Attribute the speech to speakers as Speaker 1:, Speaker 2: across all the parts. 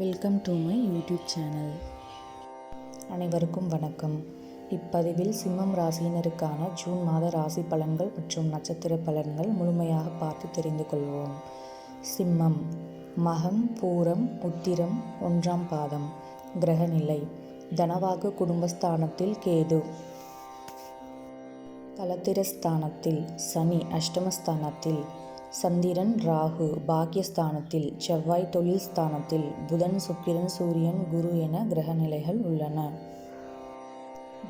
Speaker 1: Welcome to my YouTube channel அனைவருக்கும் வணக்கம். இப்பதிவில் சிம்மம் ராசியினருக்கான ஜூன் மாத ராசி பலன்கள் மற்றும் நட்சத்திர பலன்கள் முழுமையாக பார்த்து தெரிந்து கொள்வோம். சிம்மம் மகம் பூரம் உத்திரம் ஒன்றாம் பாதம் கிரகநிலை தனவாக்கு குடும்பஸ்தானத்தில் கேது. கலத்திரஸ்தானத்தில் சனி அஷ்டமஸ்தானத்தில் சந்திரன் ராகு பாக்கியஸ்தானத்தில் செவ்வாய் தொழில் ஸ்தானத்தில் புதன் சுக்கிரன் சூரியன் குரு என கிரகநிலைகள் உள்ளன.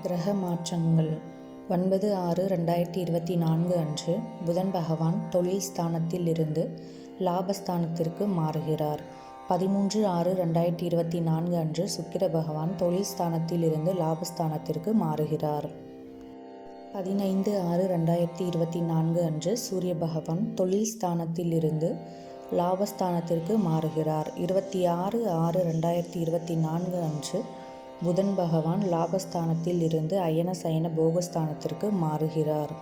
Speaker 1: கிரக மாற்றங்கள். ஒன்பது ஆறு ரெண்டாயிரத்தி இருபத்தி நான்கு அன்று புதன் பகவான் தொழில் ஸ்தானத்தில் இருந்து லாபஸ்தானத்திற்கு மாறுகிறார். பதிமூன்று ஆறு ரெண்டாயிரத்தி இருபத்தி நான்கு அன்று சுக்கிர பகவான் தொழில் ஸ்தானத்தில் இருந்து லாபஸ்தானத்திற்கு மாறுகிறார். பதினைந்து ஆறு ரெண்டாயிரத்தி இருபத்தி நான்கு அன்று சூரிய பகவான் தொழில் ஸ்தானத்தில் இருந்து லாபஸ்தானத்திற்கு மாறுகிறார். இருபத்தி ஆறு ஆறு ரெண்டாயிரத்தி இருபத்தி நான்கு அன்று புதன் பகவான் லாபஸ்தானத்தில் இருந்து அயன சயன போகஸ்தானத்திற்கு மாறுகிறார்.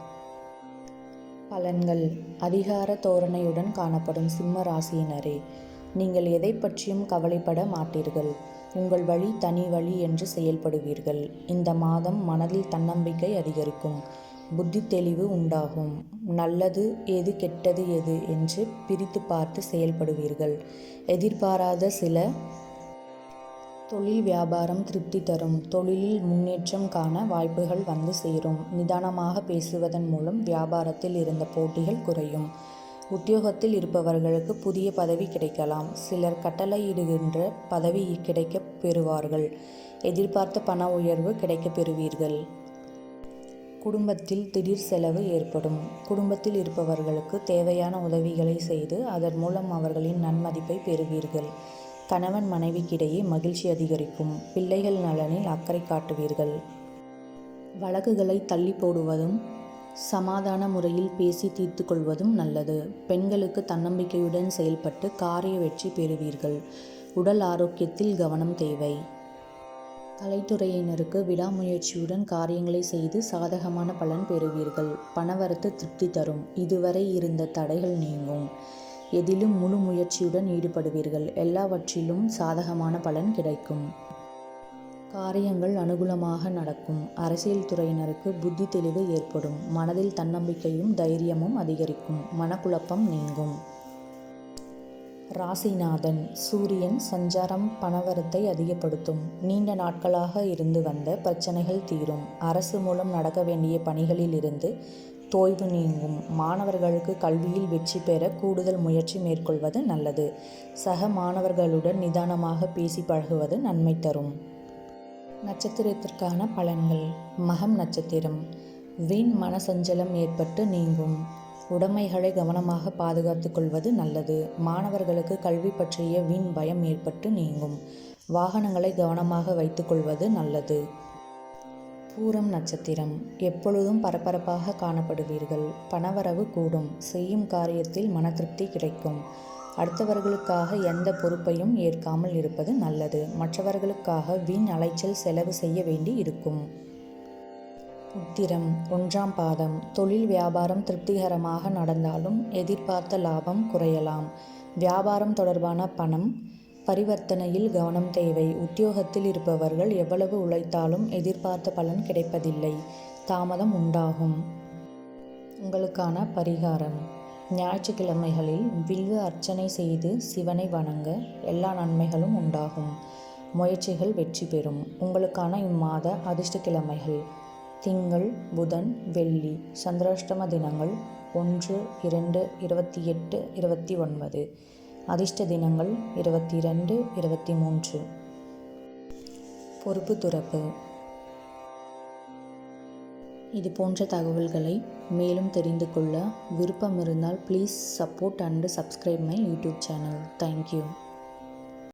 Speaker 1: பலன்கள். அதிகார தோரணையுடன் காணப்படும் சிம்ம ராசியினரே நீங்கள் எதை பற்றியும் கவலைப்பட மாட்டீர்கள். உங்கள் வழி தனி வழி என்று செயல்படுவீர்கள். இந்த மாதம் மனதில் தன்னம்பிக்கை அதிகரிக்கும். புத்தி தெளிவு உண்டாகும். நல்லது எது கெட்டது எது என்று பிரித்து பார்த்து செயல்படுவீர்கள். எதிர்பாராத சில தொழில் வியாபாரம் திருப்தி தரும். தொழிலில் முன்னேற்றம் காண வாய்ப்புகள் வந்து சேரும். நிதானமாக பேசுவதன் மூலம் வியாபாரத்தில் இருந்த போட்டிகள் குறையும். உத்தியோகத்தில் இருப்பவர்களுக்கு புதிய பதவி கிடைக்கலாம். சிலர் கட்டளையிடுகின்ற பதவி கிடைக்க பெறுவார்கள். எதிர்பார்த்த பண உயர்வு கிடைக்கப் பெறுவீர்கள். குடும்பத்தில் திடீர் செலவு ஏற்படும். குடும்பத்தில் இருப்பவர்களுக்கு தேவையான உதவிகளை செய்து அதன் மூலம் அவர்களின் நன்மதிப்பை பெறுவீர்கள். கணவன் மனைவிக்கிடையே மகிழ்ச்சி அதிகரிக்கும். பிள்ளைகள் நலனில் அக்கறை காட்டுவீர்கள். வழக்குகளை தள்ளி போடுவதும் சமாதான முறையில் பேசி தீர்த்து கொள்வதும் நல்லது. பெண்களுக்கு தன்னம்பிக்கையுடன் செயல்பட்டு காரிய வெற்றி பெறுவீர்கள். உடல் ஆரோக்கியத்தில் கவனம் தேவை. கலைத்துறையினருக்கு விடாமுயற்சியுடன் காரியங்களை செய்து சாதகமான பலன் பெறுவீர்கள். பணவரத்து திருப்தி தரும். இதுவரை இருந்த தடைகள் நீங்கும். எதிலும் முழு முயற்சியுடன் ஈடுபடுவீர்கள். எல்லாவற்றிலும் சாதகமான பலன் கிடைக்கும். காரியங்கள் அனுகூலமாக நடக்கும். அரசியல் துறையினருக்கு புத்தி தெளிவு ஏற்படும். மனதில் தன்னம்பிக்கையும் தைரியமும் அதிகரிக்கும். மனக்குழப்பம் நீங்கும். ராசிநாதன் சூரியன் சஞ்சாரம் பணவரத்தை அதிகப்படுத்தும். நீண்ட நாட்களாக இருந்து வந்த பிரச்சனைகள் தீரும். அரசு மூலம் நடக்க வேண்டிய பணிகளில் இருந்து தோய்வு நீங்கும். மாணவர்களுக்கு கல்வியில் வெற்றி பெற கூடுதல் முயற்சி மேற்கொள்வது நல்லது. சக மாணவர்களுடன் நிதானமாக பேசி பழகுவது நன்மை தரும். நட்சத்திரத்திற்கான பலன்கள். மகம் நட்சத்திரம். வீண் மனசஞ்சலம் ஏற்பட்டு நீங்கும். உடைமைகளை கவனமாக பாதுகாத்து கொள்வது நல்லது. மாணவர்களுக்கு கல்வி பற்றிய வீண் பயம் ஏற்பட்டு நீங்கும். வாகனங்களை கவனமாக வைத்துக்கொள்வது நல்லது. பூரம் நட்சத்திரம். எப்பொழுதும் பரபரப்பாக காணப்படுவீர்கள். பணவரவு கூடும். செய்யும் காரியத்தில் மன திருப்தி கிடைக்கும். அடுத்தவர்களுக்காக எந்த பொறுப்பையும் ஏற்காமல் இருப்பது நல்லது. மற்றவர்களுக்காக வீண் அலைச்சல் செலவு செய்ய வேண்டி இருக்கும். உத்திரம். ஒன்றாம் பாதம். தொழில் வியாபாரம் திருப்திகரமாக நடந்தாலும் எதிர்பார்த்த லாபம் குறையலாம். வியாபாரம் தொடர்பான பணம். பரிவர்த்தனையில் கவனம் தேவை. உத்தியோகத்தில் இருப்பவர்கள் எவ்வளவு உழைத்தாலும் எதிர்பார்த்த பலன் கிடைப்பதில்லை. தாமதம் உண்டாகும். உங்களுக்கான பரிகாரம். ஞாயிற்றுக்கிழமைகளில் வில்வ அர்ச்சனை செய்து சிவனை வணங்க எல்லா நன்மைகளும் உண்டாகும். முயற்சிகள் வெற்றி பெறும். உங்களுக்கான இம்மாத அதிர்ஷ்ட கிழமைகள் திங்கள் புதன் வெள்ளி சந்திராஷ்டம தினங்கள் ஒன்று இரண்டு இருபத்தி எட்டு இருபத்தி ஒன்பது. அதிர்ஷ்ட தினங்கள் இருபத்தி ரெண்டு இருபத்தி மூன்று. பொறுப்பு துறப்பு. இது போன்ற தகவல்களை மேலும் தெரிந்து கொள்ள விருப்பம் இருந்தால் please support and subscribe my YouTube channel thank you